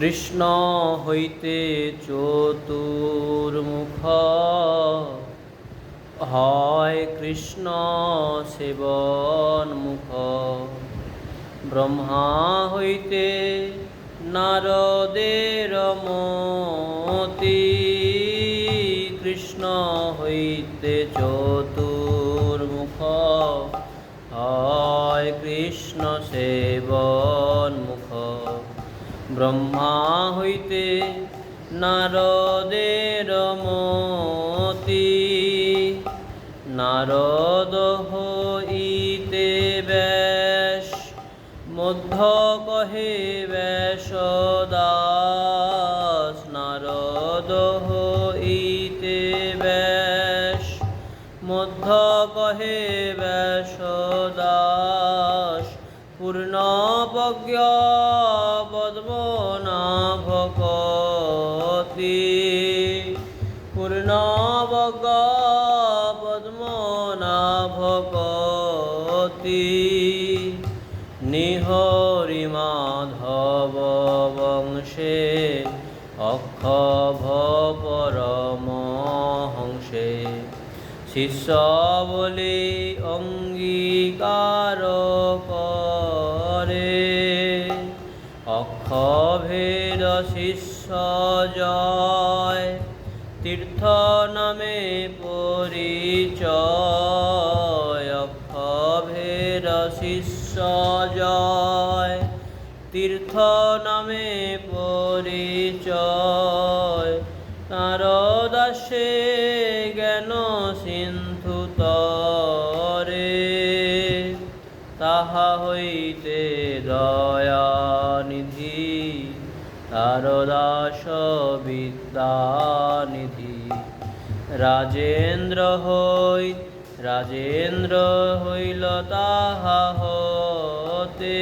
কৃষ্ণ হইতে চতুর্মুখ। হয় কৃষ্ণ সেবন মুখ ব্রহ্মা হইতে নারদের মতি। কৃষ্ণ হইতে চতুর্মুখ। হয় কৃষ্ণ সেবন ব্রহ্মা হইতে নারদের মতি। নারদ হইতে বেশ, মধ্য কহে বেশ দাস। নারদ হইতে বেশ, মধ্য কহে বেশ দাস। পূর্ণবজ্ঞ ভকতি পূর্ণবজ্ঞ পদ্মনা ভকতি নিহরি মাধব বংশে অক্ষভ পরমহংসে। শিষ্য বলি অঙ্গীকার করে অক্ষভেদ শিষ্য জয়। তীর্থ নামে পরিচয় অক্ষভেদ শিষ্য জয়। তীর্থ নামে পরিচয় তার দাসে জ্ঞান সিন্ধু তাহা হইতে দয়ানিধি তার দাস বিদ্যানিধি রাজেন্দ্র হই রাজেন্দ্র হইল তাহা হতে।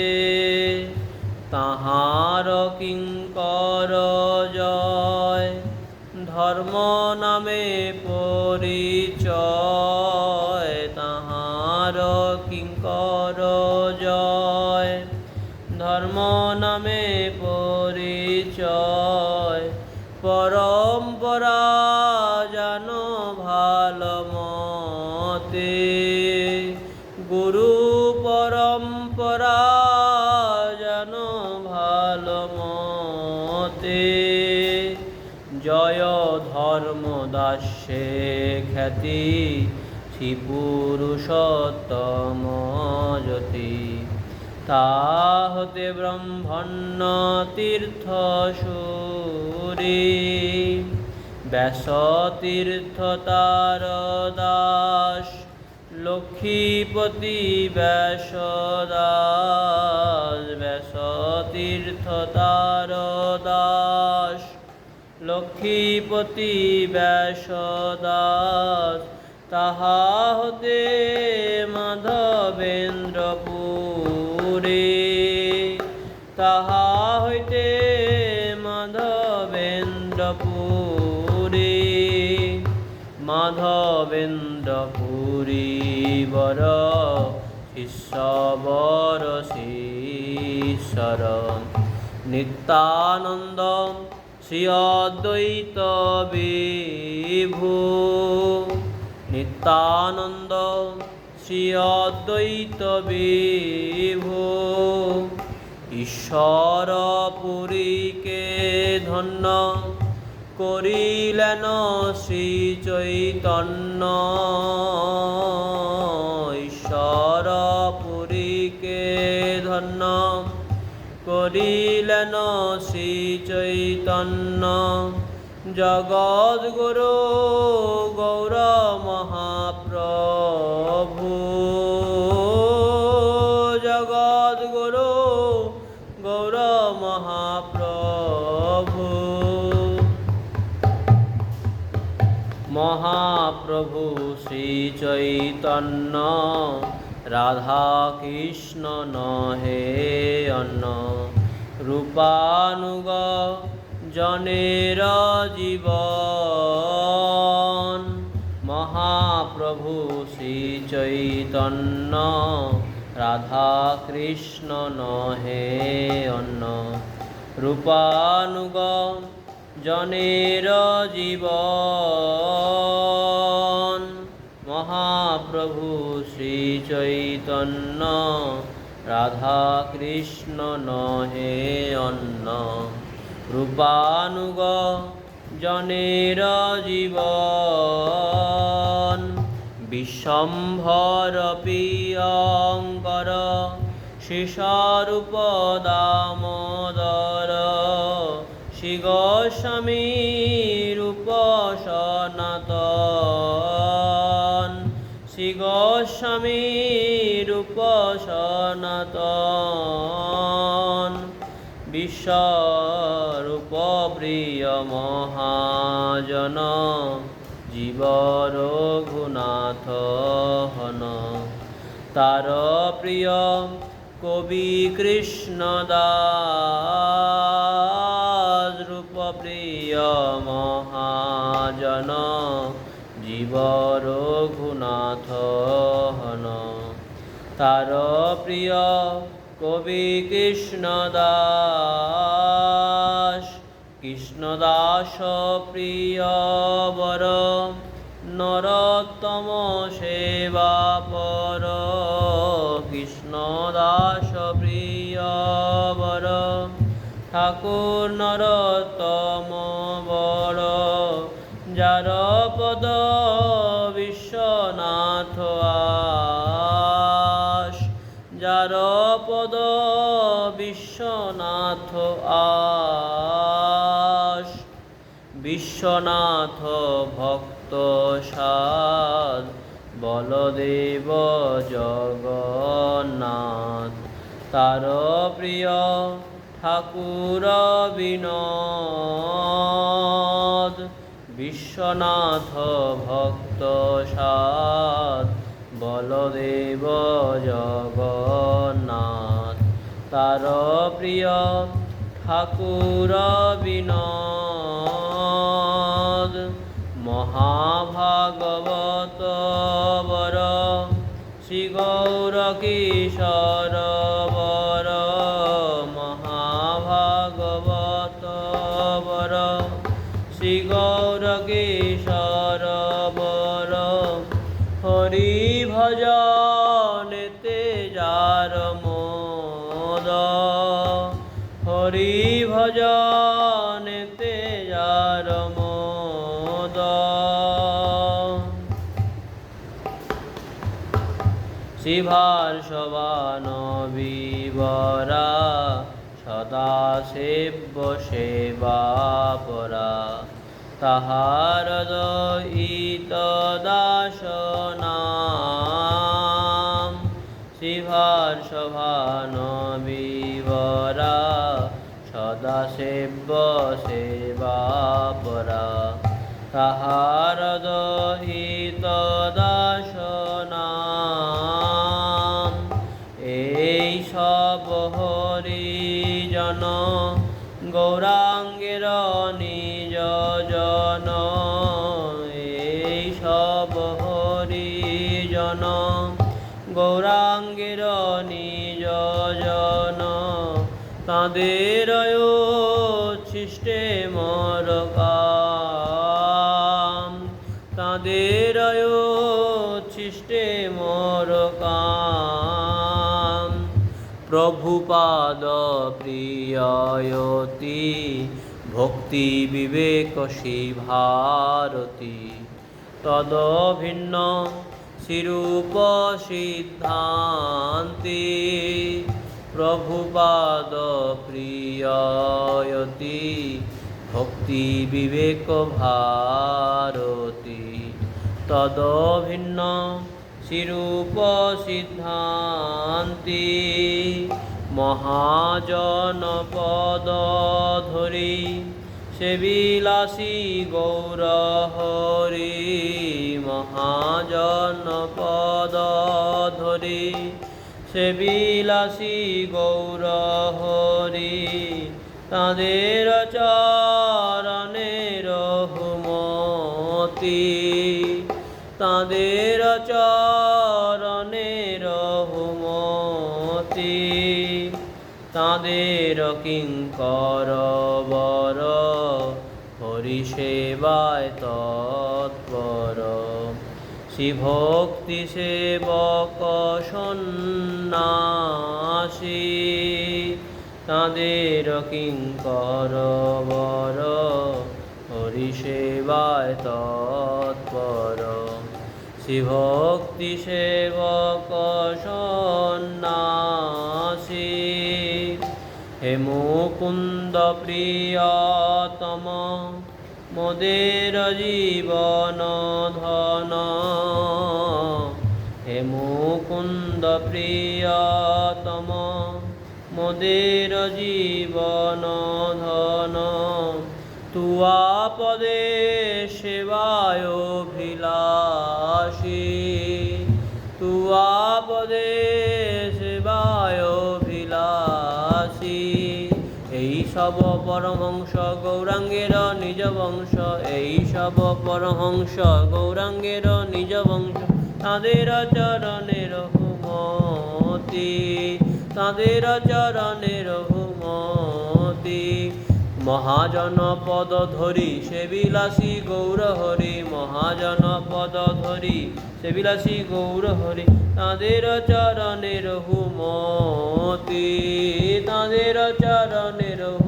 তাহার কিঙ্কর জয় ধর্ম মতে গুরু পরম্পরা জানো ভালো মতে। জয় ধর্ম দাসে খ্যাতি শ্রী পুরুষোত্তম জ্যোতি। তাহতে ব্রহ্মণ্য তীর্থ সুরী। ব্যাস তীর্থ তার দাস লক্ষ্মীপতি ব্যাস দাস ব্যাস তীর্থ তার দাস লক্ষ্মীপতি ব্যাস দাস তাহা হতে মাধবেন্দ্রপুরে। মাধবেন্দ্রপুরী বর শিষ্যবর শিষ্যর নিত্যানন্দ শ্রী অদ্বৈত বিভু। নিত্যানন্দ শ্রী অদ্বৈত বিভু। ঈশ্বর পুরীকে ধন্য করিলেন শ্রী চৈতন্য। ঈশ্বর পুরীকে ধন্য। করিলেন শ্রী চৈতন্য। জগৎগুরু গৌর মহাপ্রভু শ্রী চৈতন্য, রাধা কৃষ্ণ নহে অন্ন রূপানুগ জনের জীবন, মহাপ্রভু শ্রী চৈতন্য, রাধা কৃষ্ণ নহে অন্য। রূপানুগ জনের জীবন মহাপ্রভু শ্রী চৈতন্য। রাধা কৃষ্ণ নহে অন্ন। রূপানুগ জনের জীবন। বিশ্বম্ভর প্রিয়ঙ্কর শিশরূপ দামোদর শ্রী গোস্বামী গোস্বামী রূপ সনাতন বিশ্বরূপ প্রিয় মহাজন জীব রঘুনাথ হন তার প্রিয় কবি কৃষ্ণ দাস রূপ প্রিয় মহাজন জীব রঘুনাথ হন। তার প্রিয় কবি কৃষ্ণ দাস। কৃষ্ণ দাস প্রিয় বর, নরোত্তম সেবা পর। কৃষ্ণ দাস প্রিয় বর, ঠাকুর নরোত্তম বড় যার পদ বিশ্বনাথ আস। বিশ্বনাথ ভক্ত সাদ বলদেব জগন্নাথ। তার প্রিয় ঠাকুর বিনোদ। বিশ্বনাথ ভক্ত সাদ বলদেব জগন্নাথ। তার প্রিয় ঠাকুর বিনোদ। মহাভাগবত বর শ্রী গৌর কিশোর বর। শিভার সবান বিবরা সদা সেব্য সেবা পরা। তাহার দহিত দাস নাম শিভার সভান বিবরা সদা সেব্য সেবা পরা। তাহার দহিত কাম তাঁদের ছিষ্টে মর কাম প্রভুপাদ প্রিয়তি ভক্তি বিবেক ভারতী তদ ভিন্ন শিরূপ সিদ্ধান্তি প্রভুপাদ প্রিয়তি ভক্তি বিবেক ভারতী। তদ ভিন্ন শিরূপ সিদ্ধান্তি, মহাজন পদ ধরি সেবিলাসী গৌর হরি মহাজন পদ সেবিলাসী গৌর হরি তাদের চরণের হুমতি তাদের চরণের হুমতি তাদের কিঙ্কর বর হরি সেবায় তৎপর। শিভক্তি সেবক সন্ন্যাসী, তাদের কিঙ্কর বর হরি সেবায় তৎপর। শিভক্তি সেবক সন্ন্যাসী হে মুকুন্দ প্রিয়তম মোদের জীবন ধন। হে মুকুন্দ প্রিয়তম মোদের জীবন ধন। তুয়া পদে সব পরমহংস গৌরাঙ্গের নিজ বংশ, এই সব পরমহংস গৌরাঙ্গের নিজ বংশ। তাদের চরণের হুমতি, তাদের চরণের হুমতি। মহাজন পদ ধরি সে বিলাসী গৌর হরি মহাজন পদ ধরি সে বিলাসী গৌর হরি। তাদের চরণের হুমতি, তাদের চরণের হুমতি